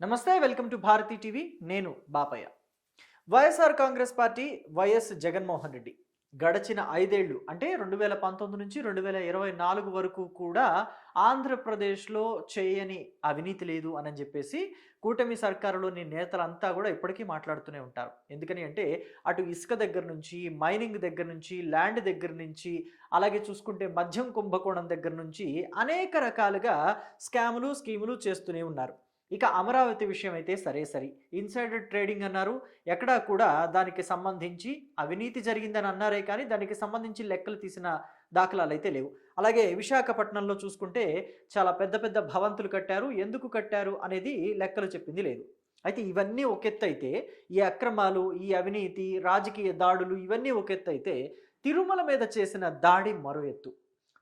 నమస్తే welcome to Bharati TV. నేను Bapaiah. YSR Congress party YS Jaganmohan Reddy గడచిన ఐదేళ్ళు అంటే రెండు వేల పంతొమ్మిది నుంచి రెండు వేల ఇరవై నాలుగు వరకు కూడా ఆంధ్రప్రదేశ్లో చేయని అవినీతి లేదు అని చెప్పేసి కూటమి సర్కారులోని నేతలంతా కూడా ఇప్పటికీ మాట్లాడుతూనే ఉంటారు. ఎందుకని అంటే అటు ఇసుక దగ్గర నుంచి మైనింగ్ దగ్గర నుంచి ల్యాండ్ దగ్గర నుంచి అలాగే చూసుకుంటే మద్యం కుంభకోణం దగ్గర నుంచి అనేక రకాలుగా స్కాములు స్కీములు చేస్తూనే ఉన్నారు. ఇక అమరావతి విషయం అయితే సరే సరి. ఇన్సైడర్ ట్రేడింగ్ అన్నారు. ఎక్కడా కూడా దానికి సంబంధించి అవినీతి జరిగిందని అన్నారే కానీ దానికి సంబంధించి లెక్కలు తీసిన దాఖలాలు అయితే లేవు. అలాగే విశాఖపట్నంలో చూసుకుంటే చాలా పెద్ద పెద్ద భవంతులు కట్టారు. ఎందుకు కట్టారు అనేది లెక్కలు చెప్పింది లేదు. అయితే ఇవన్నీ ఒక ఎత్తు అయితే ఈ అక్రమాలు ఈ అవినీతి రాజకీయ దాడులు ఇవన్నీ ఒక ఎత్తు అయితే తిరుమల మీద చేసిన దాడి మరో ఎత్తు.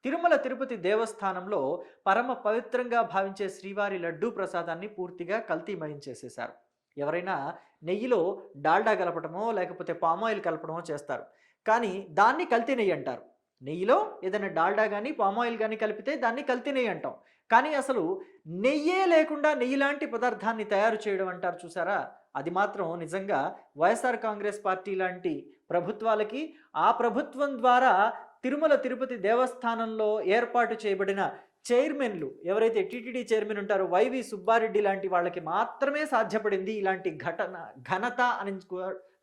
తిరుమల తిరుపతి దేవస్థానంలో పరమ పవిత్రంగా భావించే శ్రీవారి లడ్డూ ప్రసాదాన్ని పూర్తిగా కల్తీమయం చేసేశారు ఎవరైనా నెయ్యిలో డాల్డా కలపటమో లేకపోతే పామాయిల్ కలపడమో చేస్తారు. కానీ దాన్ని కల్తీ నెయ్యి అంటారు. నెయ్యిలో ఏదైనా డాల్డా కానీ పామాయిల్ కానీ కలిపితే దాన్ని కల్తీ నెయ్యి అంటాం. కానీ అసలు నెయ్యే లేకుండా నెయ్యి లాంటి పదార్థాన్ని తయారు చేయడం అంటారు చూసారా? అది మాత్రం నిజంగా వైఎస్ఆర్ కాంగ్రెస్ పార్టీ లాంటి ప్రభుత్వాలకి ఆ ప్రభుత్వం ద్వారా తిరుమల తిరుపతి దేవస్థానంలో ఏర్పాటు చేయబడిన చైర్మన్లు ఎవరైతే టీటీడీ చైర్మన్ ఉంటారో వైవి సుబ్బారెడ్డి లాంటి వాళ్ళకి మాత్రమే సాధ్యపడింది ఇలాంటి ఘటన ఘనత అని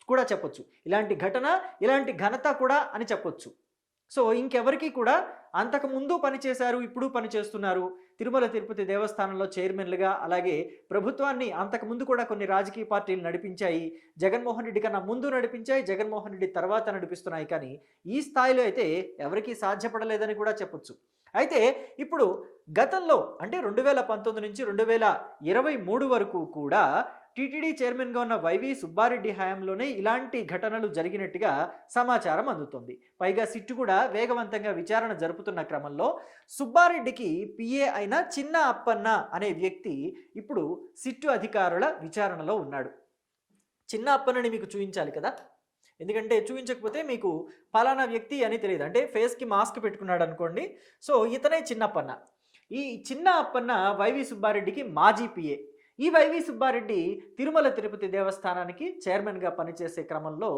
కూడా చెప్పొచ్చు. ఇలాంటి ఘటన ఇలాంటి ఘనత కూడా అని చెప్పొచ్చు. సో ఇంకెవరికి కూడా అంతకు ముందు పనిచేశారు ఇప్పుడు పనిచేస్తున్నారు తిరుమల తిరుపతి దేవస్థానంలో చైర్మన్లుగా అలాగే ప్రభుత్వాన్ని అంతకు ముందు కూడా కొన్ని రాజకీయ పార్టీలు నడిపించాయి. జగన్మోహన్ రెడ్డి కన్నా ముందు నడిపించాయి జగన్మోహన్ రెడ్డి తర్వాత నడిపిస్తున్నాయి. కానీ ఈ స్థాయిలో అయితే ఎవరికీ సాధ్యపడలేదని కూడా చెప్పొచ్చు. అయితే ఇప్పుడు గతంలో అంటే రెండు వేల పంతొమ్మిది నుంచి రెండు వేల ఇరవై మూడు వరకు కూడా టీటీడీ చైర్మన్గా ఉన్న వైవి సుబ్బారెడ్డి హయాంలోనే ఇలాంటి ఘటనలు జరిగినట్టుగా సమాచారం అందుతుంది. పైగా సిట్టు కూడా వేగవంతంగా విచారణ జరుపుతున్న క్రమంలో సుబ్బారెడ్డికి పిఏ అయిన చిన్న అప్పన్న అనే వ్యక్తి ఇప్పుడు సిట్టు అధికారుల విచారణలో ఉన్నాడు. చిన్న అప్పన్నని మీకు చూపించాలి కదా? ఎందుకంటే చూపించకపోతే మీకు ఫలానా వ్యక్తి అని తెలియదు. అంటే ఫేస్కి మాస్క్ పెట్టుకున్నాడు అనుకోండి. సో ఇతనే చిన్నప్పన్న. ఈ చిన్న అప్పన్న వైవి సుబ్బారెడ్డికి మాజీ పిఏ. ఈ వైవి సుబ్బారెడ్డి తిరుమల తిరుపతి దేవస్థానానికి చైర్మన్గా పనిచేసే క్రమంలో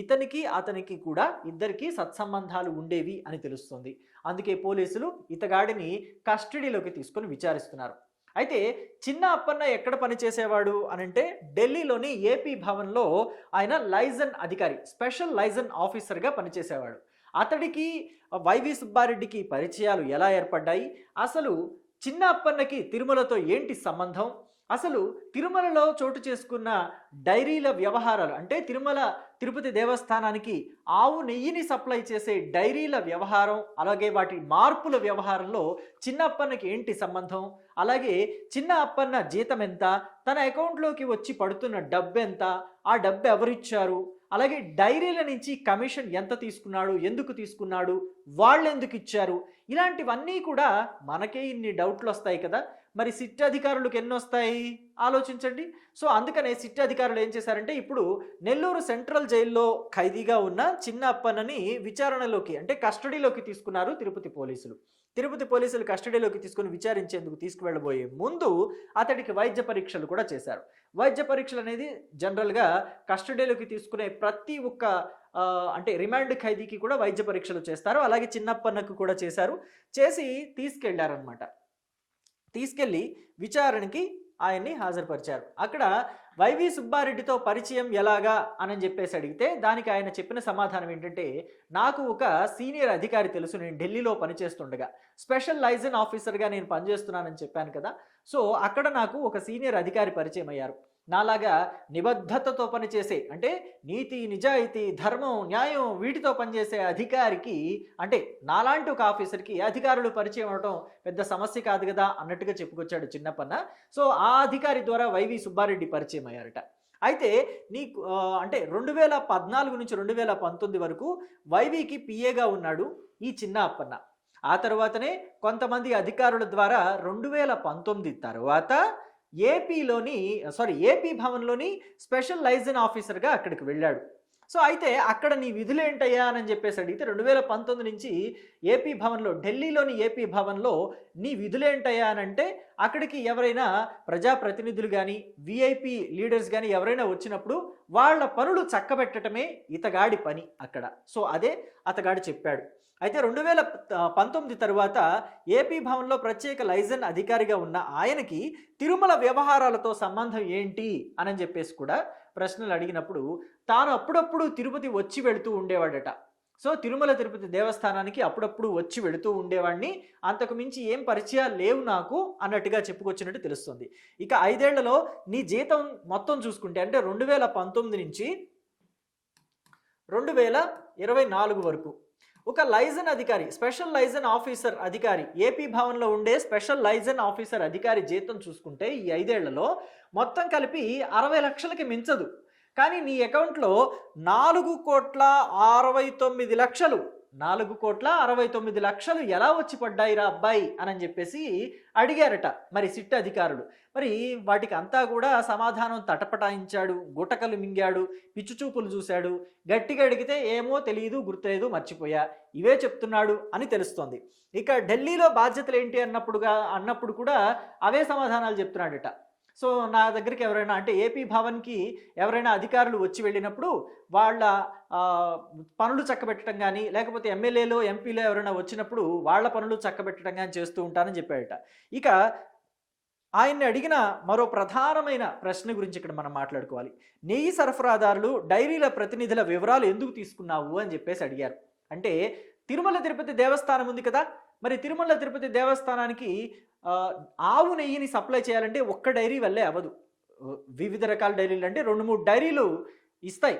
ఇతనికి అతనికి కూడా ఇద్దరికీ సత్సంబంధాలు ఉండేవి అని తెలుస్తుంది. అందుకే పోలీసులు ఇతగాడిని కస్టడీలోకి తీసుకొని విచారిస్తున్నారు. అయితే చిన్న అప్పన్న ఎక్కడ పనిచేసేవాడు అనంటే ఢిల్లీలోని ఏపీ భవన్లో ఆయన లైజన్ అధికారి స్పెషల్ లైజన్ ఆఫీసర్గా పనిచేసేవాడు. అతడికి వైవి సుబ్బారెడ్డికి పరిచయాలు ఎలా ఏర్పడ్డాయి? అసలు చిన్న అప్పన్నకి తిరుమలతో ఏంటి సంబంధం? అసలు తిరుమలలో చోటు చేసుకున్న డైరీల వ్యవహారాలు అంటే తిరుమల తిరుపతి దేవస్థానానికి ఆవు నెయ్యిని సప్లై చేసే డైరీల వ్యవహారం అలాగే వాటి మార్పుల వ్యవహారంలో చిన్న అప్పన్నకి ఏంటి సంబంధం? అలాగే చిన్న అప్పన్న జీతం ఎంత? తన అకౌంట్లోకి వచ్చి పడుతున్న డబ్బు ఎంత? ఆ డబ్బు ఎవరిచ్చారు? అలాగే డైరీల నుంచి కమిషన్ ఎంత తీసుకున్నాడు? ఎందుకు తీసుకున్నాడు? వాళ్ళు ఎందుకు ఇచ్చారు? ఇలాంటివన్నీ కూడా మనకే ఇన్ని డౌట్లు వస్తాయి కదా. మరి సిట్ అధికారులకు ఎన్ని వస్తాయి ఆలోచించండి. సో అందుకనే సిట్ అధికారులు ఏం చేశారంటే ఇప్పుడు నెల్లూరు సెంట్రల్ జైల్లో ఖైదీగా ఉన్న చిన్న అప్పన్నని విచారణలోకి అంటే కస్టడీలోకి తీసుకున్నారు తిరుపతి పోలీసులు. తిరుపతి పోలీసులు కస్టడీలోకి తీసుకుని విచారించేందుకు తీసుకువెళ్ళబోయే ముందు అతడికి వైద్య పరీక్షలు కూడా చేశారు. వైద్య పరీక్షలు అనేది జనరల్గా కస్టడీలోకి తీసుకునే ప్రతి ఒక్క అంటే రిమాండ్ ఖైదీకి కూడా వైద్య పరీక్షలు చేస్తారు. అలాగే చిన్నప్పన్నకు కూడా చేశారు. చేసి తీసుకెళ్ళారనమాట తీసుకెళ్ళి విచారణకి ఆయన్ని హాజరుపరిచారు. అక్కడ వైవి సుబ్బారెడ్డితో పరిచయం ఎలాగా అని చెప్పేసి అడిగితే దానికి ఆయన చెప్పిన సమాధానం ఏంటంటే నాకు ఒక సీనియర్ అధికారి తెలుసు నేను ఢిల్లీలో పనిచేస్తుండగా. స్పెషల్ లైజన్ ఆఫీసర్గా నేను పనిచేస్తున్నానని చెప్పాను కదా. సో అక్కడ నాకు ఒక సీనియర్ అధికారి పరిచయం అయ్యారు. నాలాగా నిబద్ధతతో పనిచేసే అంటే నీతి నిజాయితీ ధర్మం న్యాయం వీటితో పనిచేసే అధికారికి అంటే నాలాంటి ఒక ఆఫీసర్కి అధికారులు పరిచయం అవడం పెద్ద సమస్య కాదు కదా అన్నట్టుగా చెప్పుకొచ్చాడు చిన్నప్పన్న. సో ఆ అధికారి ద్వారా వైవి సుబ్బారెడ్డి పరిచయం అయ్యారట. అయితే నీకు అంటే రెండు వేల పద్నాలుగు నుంచి రెండు వేల పంతొమ్మిది వరకు వైవికి పిఏగా ఉన్నాడు ఈ చిన్న అప్పన్న. ఆ తర్వాతనే కొంతమంది అధికారుల ద్వారా రెండు వేల పంతొమ్మిది తర్వాత ఏపీలోని సారీ ఏపీ భవన్లోని స్పెషల్ లైజన్ ఆఫీసర్గా అక్కడికి వెళ్ళాడు. సో అయితే అక్కడ నీ విధులు ఏంటయ్యా అని చెప్పేసి అడిగితే రెండు వేల పంతొమ్మిది నుంచి ఏపీ భవన్లో ఢిల్లీలోని ఏపీ భవన్లో నీ విధులేంటయ్యా అని అంటే అక్కడికి ఎవరైనా ప్రజాప్రతినిధులు కానీ విఐపి లీడర్స్ కానీ ఎవరైనా వచ్చినప్పుడు వాళ్ళ పనులు చక్కబెట్టడమే ఇతగాడి పని అక్కడ. సో అదే అతగాడు చెప్పాడు. అయితే రెండు వేల పంతొమ్మిది తరువాత ఏపీ భవన్లో ప్రత్యేక లైజన్ అధికారిగా ఉన్న ఆయనకి తిరుమల వ్యవహారాలతో సంబంధం ఏంటి అని చెప్పేసి కూడా ప్రశ్నలు అడిగినప్పుడు తాను అప్పుడప్పుడు తిరుపతి వచ్చి వెళుతూ ఉండేవాడట. సో తిరుమల తిరుపతి దేవస్థానానికి అప్పుడప్పుడు వచ్చి వెళుతూ ఉండేవాడిని. అంతకు మించి ఏం పరిచయాలు లేవు నాకు అన్నట్టుగా చెప్పుకొచ్చినట్టు తెలుస్తుంది. ఇక ఐదేళ్ళలో నీ జీతం మొత్తం చూసుకుంటే అంటే రెండు వేల పంతొమ్మిది నుంచి రెండు వేల ఇరవై నాలుగు వరకు ఒక లైజన్ అధికారి స్పెషల్ లైజన్ ఆఫీసర్ అధికారి ఏపీ భవన్లో ఉండే స్పెషల్ లైజన్ ఆఫీసర్ అధికారి జీతం చూసుకుంటే ఈ ఐదేళ్ళలో మొత్తం కలిపి అరవై లక్షలకి మించదు. కానీ నీ అకౌంట్లో నాలుగు కోట్ల అరవై తొమ్మిది లక్షలు నాలుగు కోట్ల అరవై తొమ్మిది లక్షలు ఎలా వచ్చి పడ్డాయిరా అబ్బాయి అని చెప్పేసి అడిగారట మరి సిట్ అధికారులు. మరి వాటికి అంతా కూడా సమాధానం తటపటాయించాడు గుటకలు మింగాడు పిచ్చుచూపులు చూశాడు గట్టిగా అడిగితే ఏమో తెలియదు గుర్తులేదు మర్చిపోయా ఇవే చెప్తున్నాడు అని తెలుస్తోంది. ఇక ఢిల్లీలో బాధ్యతలు ఏంటి అన్నప్పుడుగా అన్నప్పుడు కూడా అవే సమాధానాలు చెప్తున్నాడట. సో నా దగ్గరికి ఎవరైనా అంటే ఏపీ భవన్కి ఎవరైనా అధికారులు వచ్చి వెళ్ళినప్పుడు వాళ్ళ పనులు చక్కబెట్టడం కానీ లేకపోతే ఎమ్మెల్యేలో ఎంపీలో ఎవరైనా వచ్చినప్పుడు వాళ్ళ పనులు చక్కబెట్టడం కానీ చేస్తూ ఉంటానని చెప్పాడట ఇక ఆయన్ని అడిగిన మరో ప్రధానమైన ప్రశ్న గురించి ఇక్కడ మనం మాట్లాడుకోవాలి. నెయ్యి సరఫరాదారులు డైరీల ప్రతినిధుల వివరాలు ఎందుకు తీసుకున్నావు? అని చెప్పేసి అడిగారు. అంటే తిరుమల తిరుపతి దేవస్థానం ఉంది కదా! మరి తిరుమల తిరుపతి దేవస్థానానికి ఆవు నెయ్యిని సప్లై చేయాలంటే ఒక్క డైరీ వల్లే అవ్వదు. వివిధ రకాల డైరీలు అంటే రెండు మూడు డైరీలు ఇస్తాయి.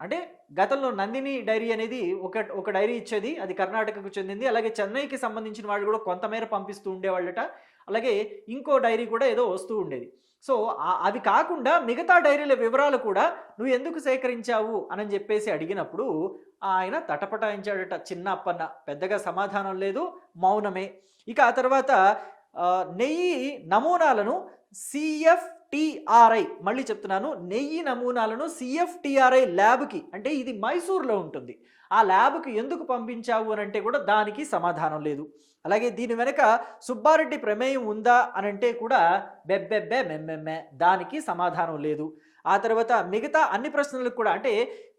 అంటే గతంలో నందిని డైరీ అనేది ఒక ఒక డైరీ ఇచ్చేది అది కర్ణాటకకు చెందింది. అలాగే చెన్నైకి సంబంధించిన వాళ్ళు కూడా కొంతమేర పంపిస్తూ ఉండేవాళ్ళట. అలాగే ఇంకో డైరీ కూడా ఏదో వస్తూ ఉండేది. సో అవి కాకుండా మిగతా డైరీల వివరాలు కూడా నువ్వు ఎందుకు సేకరించావు అని చెప్పేసి అడిగినప్పుడు ఆయన తటపటాయించాడట. చిన్న అప్పన్న పెద్దగా సమాధానం లేదు మౌనమే. ఇక ఆ తర్వాత నెయ్యి నమూనాలను సిఎఫ్టిఆర్ఐ మళ్ళీ చెప్తున్నాను నెయ్యి నమూనాలను సిఎఫ్టిఆర్ఐ ల్యాబ్కి అంటే ఇది మైసూర్లో ఉంటుంది. ఆ ల్యాబ్కి ఎందుకు పంపించావు అని అంటే కూడా దానికి సమాధానం లేదు. అలాగే దీని వెనక సుబ్బారెడ్డి ప్రమేయం ఉందా అని అంటే కూడా బెబ్బెబ్బే మెమ్మెమ్మె దానికి సమాధానం లేదు. ఆ తర్వాత మిగతా అన్ని ప్రశ్నలకు కూడా అంటే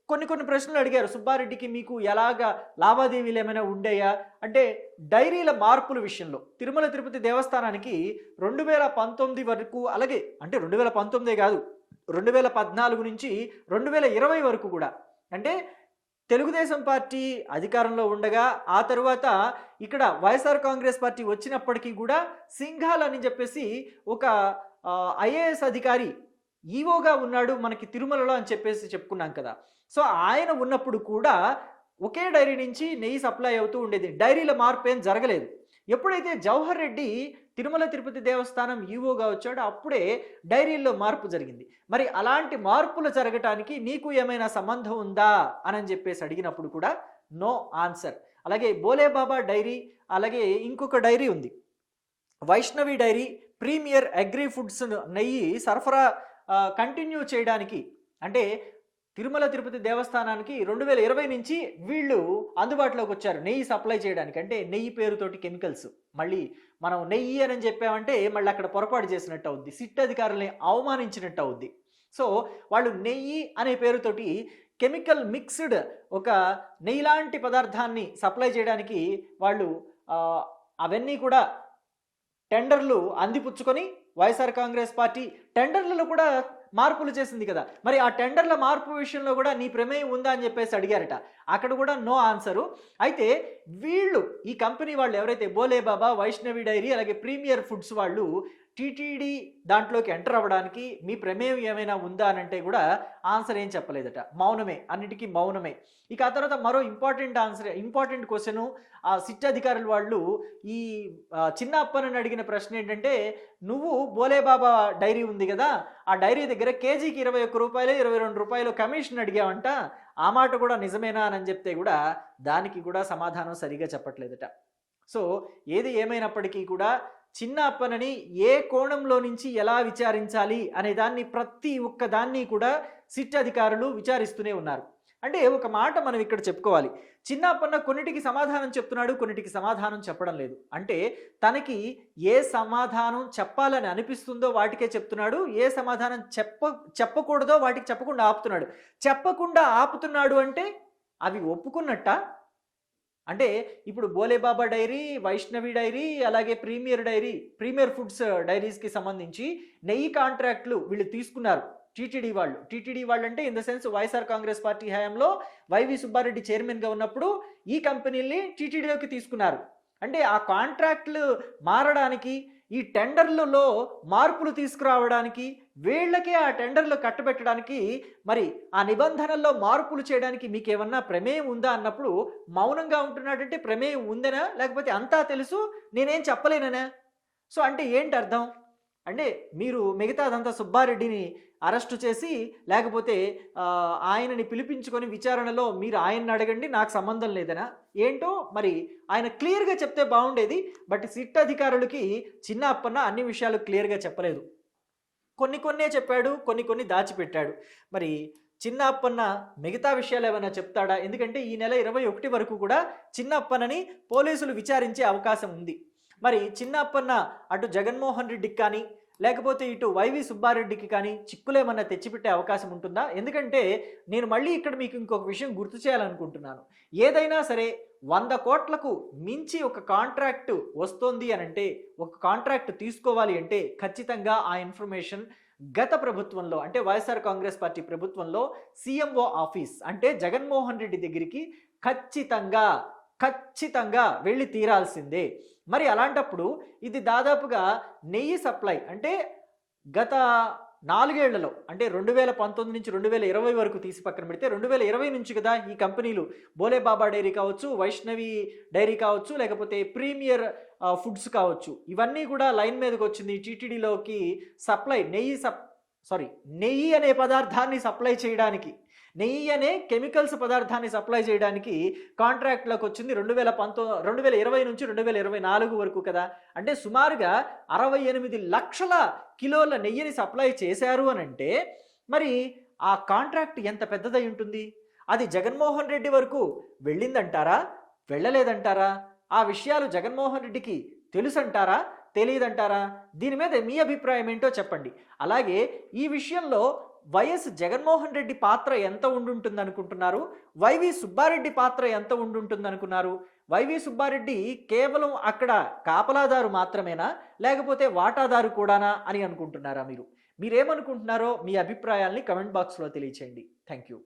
కొన్ని కొన్ని ప్రశ్నలు అడిగారు. సుబ్బారెడ్డికి మీకు ఎలాగా లావాదేవీలు ఏమైనా ఉండేయా? అంటే డైరీల మార్పుల విషయంలో తిరుమల తిరుపతి దేవస్థానానికి రెండు వేల పంతొమ్మిది వరకు అలాగే అంటే రెండు వేల పంతొమ్మిదే కాదు రెండు వేల పద్నాలుగు నుంచి రెండు వేల ఇరవై వరకు కూడా. అంటే తెలుగుదేశం పార్టీ అధికారంలో ఉండగా ఆ తరువాత ఇక్కడ వైఎస్ఆర్ కాంగ్రెస్ పార్టీ వచ్చినప్పటికీ కూడా సింఘాల్ అని చెప్పేసి ఒక ఐఏఎస్ అధికారి ఈవోగా ఉన్నాడు మనకి తిరుమలలో అని చెప్పేసి చెప్పుకున్నాం కదా. సో ఆయన ఉన్నప్పుడు కూడా ఒకే డైరీ నుంచి నెయ్యి సప్లై అవుతూ ఉండేది. డైరీల మార్పు ఏం జరగలేదు. ఎప్పుడైతే జవహర్ రెడ్డి తిరుమల తిరుపతి దేవస్థానం ఈవోగా వచ్చాడో అప్పుడే డైరీల్లో మార్పు జరిగింది. మరి అలాంటి మార్పులు జరగటానికి నీకు ఏమైనా సంబంధం ఉందా? అని చెప్పేసి అడిగినప్పుడు కూడా నో ఆన్సర్. అలాగే బోలేబాబా డైరీ అలాగే ఇంకొక డైరీ ఉంది. Vaishnavi dairy premier agri foods నెయ్యి సరఫరా కంటిన్యూ చేయడానికి అంటే తిరుమల తిరుపతి దేవస్థానానికి రెండు వేల ఇరవై నుంచి వీళ్ళు అందుబాటులోకి వచ్చారు నెయ్యి సప్లై చేయడానికి అంటే నెయ్యి పేరుతోటి కెమికల్స్. మళ్ళీ మనం నెయ్యి అని చెప్పామంటే మళ్ళీ అక్కడ పొరపాటు చేసినట్టు అవుద్ది సిట్ అధికారుల్ని అవమానించినట్టు అవుద్ది. సో వాళ్ళు నెయ్యి అనే పేరుతోటి కెమికల్ మిక్స్డ్ ఒక నెయ్యి లాంటి పదార్థాన్ని సప్లై చేయడానికి వాళ్ళు అవన్నీ కూడా టెండర్లు అందిపుచ్చుకొని వైఎస్ఆర్ కాంగ్రెస్ పార్టీ టెండర్లలో కూడా మార్పులు చేసింది కదా. మరి ఆ టెండర్ల మార్పు విషయంలో కూడా నీ ప్రమేయం ఉందా అని చెప్పేసి అడిగారట. అక్కడ కూడా నో ఆన్సరు. అయితే వీళ్ళు ఈ కంపెనీ వాళ్ళు ఎవరైతే బోలే బాబా వైష్ణవి డైరీ అలాగే ప్రీమియర్ ఫుడ్స్ వాళ్ళు టీటీడీ దాంట్లోకి ఎంటర్ అవ్వడానికి మీ ప్రమేయం ఏమైనా ఉందా అని అంటే కూడా ఆన్సర్ ఏం చెప్పలేదట. మౌనమే అన్నిటికీ మౌనమే. ఇక ఆ తర్వాత మరో ఇంపార్టెంట్ ఆన్సర్ ఇంపార్టెంట్ క్వశ్చన్ ఆ సిట్ అధికారులు వాళ్ళు ఈ చిన్న అప్పనని అడిగిన ప్రశ్న ఏంటంటే నువ్వు బోలేబాబా డైరీ ఉంది కదా ఆ డైరీ దగ్గర కేజీకి ఇరవై ఒక్క రూపాయలు ఇరవై రెండు రూపాయలు కమిషన్ అడిగావంట. ఆ మాట కూడా నిజమేనా అని చెప్తే కూడా దానికి కూడా సమాధానం సరిగా చెప్పట్లేదట. సో ఏది ఏమైనప్పటికీ కూడా చిన్న అప్పనని ఏ కోణంలో నుంచి ఎలా విచారించాలి అనే దాన్ని ప్రతి ఒక్క దాన్ని కూడా సిట్ అధికారులు విచారిస్తూనే ఉన్నారు. అంటే ఒక మాట మనం ఇక్కడ చెప్పుకోవాలి. చిన్నప్పన్న కొన్నిటికి సమాధానం చెప్తున్నాడు కొన్నిటికి సమాధానం చెప్పడం లేదు. అంటే తనకి ఏ సమాధానం చెప్పాలని అనిపిస్తుందో వాటికే చెప్తున్నాడు ఏ సమాధానం చెప్ప చెప్పకూడదో వాటికి చెప్పకుండా ఆపుతున్నాడు. చెప్పకుండా ఆపుతున్నాడు అంటే అవి ఒప్పుకున్నట్ట? అంటే ఇప్పుడు బోలేబాబా డైరీ వైష్ణవి డైరీ అలాగే ప్రీమియర్ డైరీ ప్రీమియర్ ఫుడ్స్ డైరీస్కి సంబంధించి నెయ్యి కాంట్రాక్ట్లు వీళ్ళు తీసుకున్నారు టీటీడీ వాళ్ళు. టీటీడీ వాళ్ళు అంటే in the sense YSR Congress party హయాంలో వైవి సుబ్బారెడ్డి చైర్మన్గా ఉన్నప్పుడు ఈ కంపెనీల్ని టీటీడీలోకి తీసుకున్నారు. అంటే ఆ కాంట్రాక్ట్లు మారడానికి ఈ టెండర్లలో మార్పులు తీసుకురావడానికి వీళ్ళకే ఆ టెండర్లు కట్టబెట్టడానికి మరి ఆ నిబంధనల్లో మార్పులు చేయడానికి మీకు ఏమన్నా ప్రమేయం ఉందా అన్నప్పుడు మౌనంగా ఉంటున్నాడంటే ప్రమేయం ఉందనా? లేకపోతే అంతా తెలుసు? నేనేం చెప్పలేననా? సో అంటే ఏంటి అర్థం అంటే మీరు మిగతాదంతా సుబ్బారెడ్డిని అరెస్టు చేసి లేకపోతే ఆయనని పిలిపించుకొని విచారణలో మీరు ఆయన్ని అడగండి నాకు సంబంధం లేదనా? ఏంటో మరి ఆయన క్లియర్గా చెప్తే బాగుండేది బట్ సిట్ అధికారులకి చిన్న అప్పన్న అన్ని విషయాలు క్లియర్గా చెప్పలేదు. కొన్ని కొన్నే చెప్పాడు కొన్ని కొన్ని దాచిపెట్టాడు. మరి చిన్న అప్పన్న మిగతా విషయాలు ఏమైనా చెప్తాడా? ఎందుకంటే ఈ నెల ఇరవై ఒకటి వరకు కూడా చిన్న అప్పన్నని పోలీసులు విచారించే అవకాశం ఉంది. మరి చిన్నప్పన్న అటు జగన్మోహన్ రెడ్డికి కానీ లేకపోతే ఇటు వైవి సుబ్బారెడ్డికి కానీ చిక్కులేమన్నా తెచ్చిపెట్టే అవకాశం ఉంటుందా? ఎందుకంటే నేను మళ్ళీ ఇక్కడ మీకు ఇంకొక విషయం గుర్తు చేయాలనుకుంటున్నాను. ఏదైనా సరే వంద కోట్లకు మించి ఒక కాంట్రాక్ట్ వస్తోంది అని అంటే ఒక కాంట్రాక్ట్ తీసుకోవాలి అంటే ఖచ్చితంగా ఆ ఇన్ఫర్మేషన్ గత ప్రభుత్వంలో అంటే వైఎస్ఆర్ కాంగ్రెస్ పార్టీ ప్రభుత్వంలో సీఎంఓ ఆఫీస్ అంటే జగన్మోహన్ రెడ్డి దగ్గరికి ఖచ్చితంగా ఖచ్చితంగా వెళ్ళి తీరాల్సిందే. మరి అలాంటప్పుడు ఇది దాదాపుగా నెయ్యి సప్లై అంటే గత నాలుగేళ్ళలో అంటే రెండు వేల పంతొమ్మిది నుంచి రెండు వేల ఇరవై వరకు తీసి పక్కన పెడితే రెండు వేల ఇరవై నుంచి కదా ఈ కంపెనీలు బోలే బాబా డైరీ కావచ్చు వైష్ణవి డైరీ కావచ్చు లేకపోతే ప్రీమియర్ ఫుడ్స్ కావచ్చు. ఇవన్నీ కూడా లైన్ మీదకి వచ్చింది టీటీడీలోకి సప్లై నెయ్యి సప్ సారీ నెయ్యి అనే పదార్థాన్ని సప్లై చేయడానికి నెయ్యి అనే కెమికల్స్ పదార్థాన్ని సప్లై చేయడానికి కాంట్రాక్ట్లోకి వచ్చింది రెండు వేల పంతో రెండు వేల ఇరవై నుంచి రెండు వేల ఇరవై నాలుగు వరకు కదా. అంటే సుమారుగా అరవై ఎనిమిది లక్షల కిలోల నెయ్యిని సప్లై చేశారు అని అంటే మరి ఆ కాంట్రాక్ట్ ఎంత పెద్దదై ఉంటుంది? అది జగన్మోహన్ రెడ్డి వరకు వెళ్ళిందంటారా? వెళ్ళలేదంటారా? ఆ విషయాలు జగన్మోహన్ రెడ్డికి తెలుసంటారా? తెలియదంటారా దీని మీద మీ అభిప్రాయం ఏంటో చెప్పండి. అలాగే ఈ విషయంలో వైఎస్ జగన్మోహన్ రెడ్డి పాత్ర ఎంత ఉండుంటుంది అనుకుంటున్నారు వైవి సుబ్బారెడ్డి పాత్ర ఎంత ఉండుంటుంది అనుకున్నారు వైవి సుబ్బారెడ్డి కేవలం అక్కడ కాపలాదారు మాత్రమేనా? లేకపోతే వాటాదారు కూడానా అని అనుకుంటున్నారా మీరు? మీరేమనుకుంటున్నారో మీ అభిప్రాయాల్ని కమెంట్ బాక్స్లో తెలియచేయండి. Thank you.